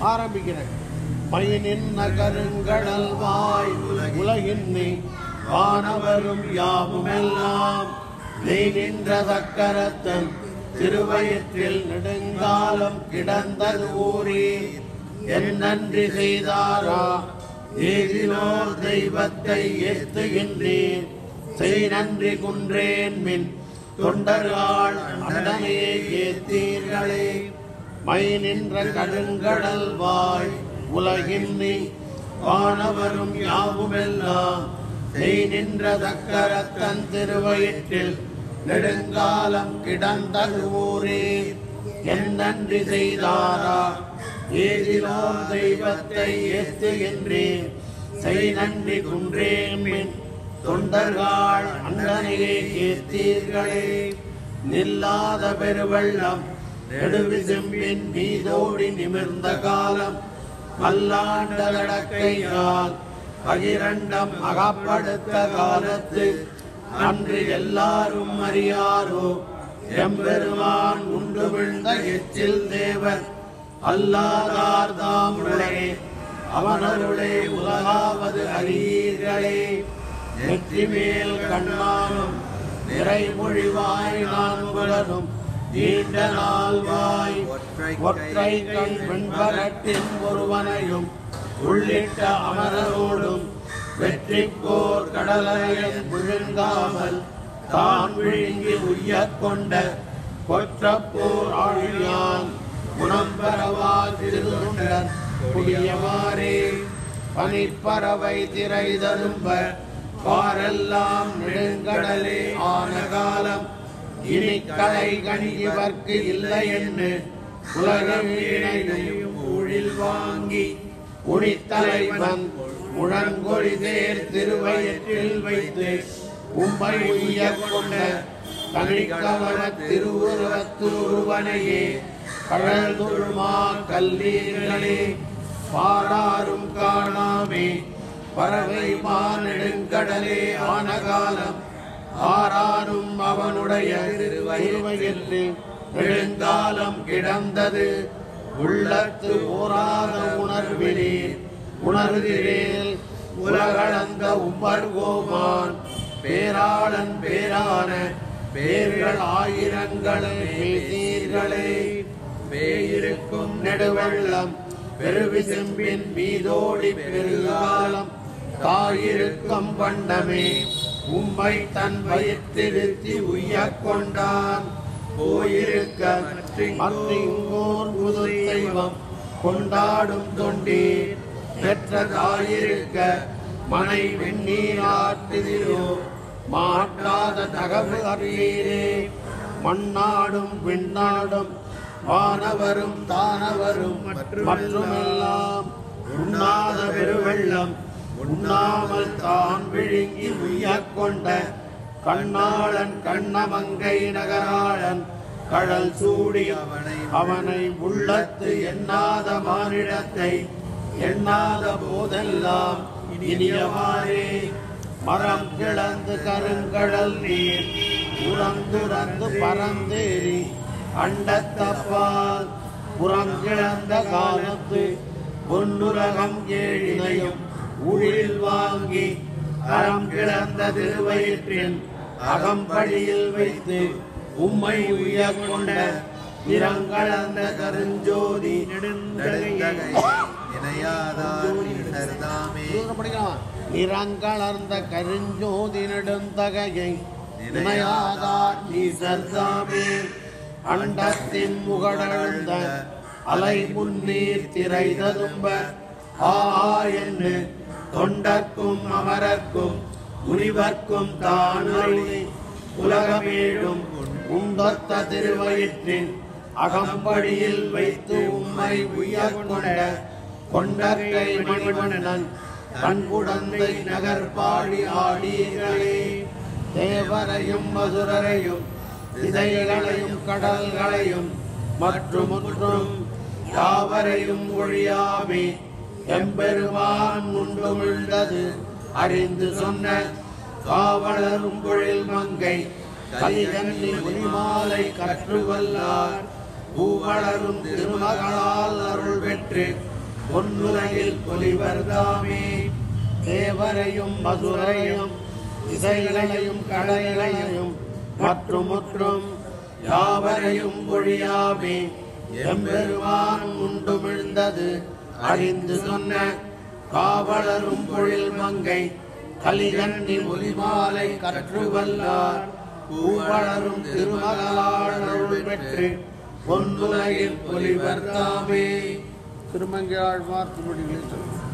ஆரம்பிக்கிறேன் பயனின் நகருங்கடல் வாய் உலகின் நீ வானவரும் யாவுமெல்லாம் நீ நின்ற சக்கரத்தன் திருவயத்தில் நெடுங்காலம் கிடந்தது ஊரே. என் நன்றி செய்தாரா? ஏதிலோ தெய்வத்தை ஏத்துகின்றேன். செய் நன்றி குன்றேன் மின் தொண்டர்கள் அண்டனையே ஏத்தீர்களே. மை நின்ற கடுங்கடல் வாய் உலகின் நீ வானவரும் யாவுமெல்லாம் செய் நின்ற தக்கரத்தன் திருவயிற்றில் நெடுங்காலம் கிடந்தது ஊரே. என் நன்றி செய்தாரா? ஏதிலோ தெய்வத்தை ஏத்துகின்றேன். செய் நன்றி குன்றேன் மின் தொண்டர்கள் அண்டனையே கேத்தீர்களே நில்லாத பெருவெள்ளம் நெடுவிசும்பின் மீதோடி நிமிர்ந்த காலம் பல்லாண்டதடக்கையால் பகிரண்டம் அகப்படுத்த காலத்து. அன்று எல்லாரும் அறியாரோ எம்பெருமான் உண்டு விழுந்த எச்சில் தேவர் அல்லாதார் தாம் உடனே அவனருளே உலகாவது அறியீர்களே நெற்றி மேல் கண்ணானும் நிறைமொழிவாய் நான் புலரும் நீண்ட நாள் வாய். ஒற்றை கண் வெண்பரட்டின் ஒருவனையும் உள்ளிட்ட அமரரோடும் வெற்றி போர் கடலையன் விழுங்காமல் தான் விழுங்கி உய்யக் கொண்ட கொற்றப்போர் ஆழியான் குணம் பெறவா திருதுண்டர் புதியவாறே பனிப்பறவை திரை தரும்ப பாரெல்லாம் நெடுங்கடலே ஆன காலம் இனி கலை கணிவர்க்கு இல்லை என்று உலக வீணையும் ஊழில் வாங்கி உனித்தலைவன் முழங்கொழி தேர் திருவயிற்றில் வைத்து உம்மை உய்ய கொண்ட தனிக்கவன திருவுருவத்து ஒருவனையே கடல் கல்லீர்களே பாடாரும் காணாமே பறவை மானெடுங்கடலே ஆன காலம் ஆராரும் அவனுடைய திருவயிற்று நெடுங்காலம் கிடந்தது. உள்ளத்து ஓராத உணர்வினே உணர்கிறேன் உலகளந்த உம்பர்கோமான் பேராளன் பேரான பேர்கள் ஆயிரங்களே பேசீர்களே. பேயிருக்கும் நெடுவெள்ளம் பெருவிசும்பின் மீதோடி பெருகாலம் தாயிருக்கும் வண்ணமே உம்மை தன் வயிற்றிருத்தி உய்யக் கொண்டான். போயிருக்க மற்றிங்கோர் புது தெய்வம் கொண்டாடும் தொண்டீர். பெற்ற தாயிருக்க மனை வெந்நீராட்டுதிரோ மாட்டாத தகவு அறியீரே. மண்ணாடும் விண்ணாடும் வானவரும் தானவரும் மற்றுமெல்லாம் உண்ணாத பெருவெள்ளம் உண்ணாமல் தான் விழுங்கி உய்யக் கொண்ட கண்ணாளன் கண்ணமங்கை நகராளன். கடல் சூடி அவனை அவனை உள்ளத்து எண்ணாத மானிடத்தை எண்ணாத போதெல்லாம் இனியவாறே. மரம் கிளந்து கருங்கடல் நீர் உறந்துறந்து பறந்தேறி அண்டத்தப்பால் புறங்கிழந்த காலத்து பொன்னுலகம் ஏழினையும் ஊழில் வாங்கி அறம் கிடந்த திருவயிற்றின் அகம்படியில் வைத்து உம்மை உய்ய கொண்ட நிறங்களந்த கருஞ்சோதி நிறங்களர்ந்த கருஞ்சோதி நெடுந்தகையை நினையாதார் நீ சர்தாமே அண்டத்தின் முகடழ்ந்த அலை முன்னீர் திரை ததும்ப ஆ என்று தொண்டர்க்கும் அமரர்க்கும் முனிவர்க்கும் தான் அருளி உலகமேடும் உந்தொத்த திருவயிற்றின் அகம்படியில் வைத்து உம்மை உயர் கொண்ட கொண்டக்கை மணிவண்ணன் கண்குடந்தை நகர்பாடி ஆடியீர்களே தேவரையும் மதுரரையும் விதைகளையும் கடல்களையும் மற்றும் யாவரையும் ஒழியாமே. எம்பெருமான் உண்டுமிழ்ந்தது. அறிந்து சொன்ன காவலரும் பொழில் மங்கை கலிதன்னி முனிமாலை கற்றுவல்லார். பூவளரும் திருமகளால் அருள் பெற்று பொன்னுலகில் பொலிவர்தாமே தேவரையும் மதுரையும் இசைகளையும் கலைகளையும் மற்றும் முற்றும் யாவரையும் பொழியாமே எம்பெருமான் உண்டுமிழ்ந்தது. அறிந்து சொன்ன காவலரும் பொழில் மங்கை கலிகண்ணி ஒலிமாலை கற்றுவல்லார் பூவளரும் திருமகளாள் அருள் பெற்று பொன்னுலகில் பொலிவர்தாமே திருமங்கையாழ்வார் திருமணிகளை சொல்லுங்கள்.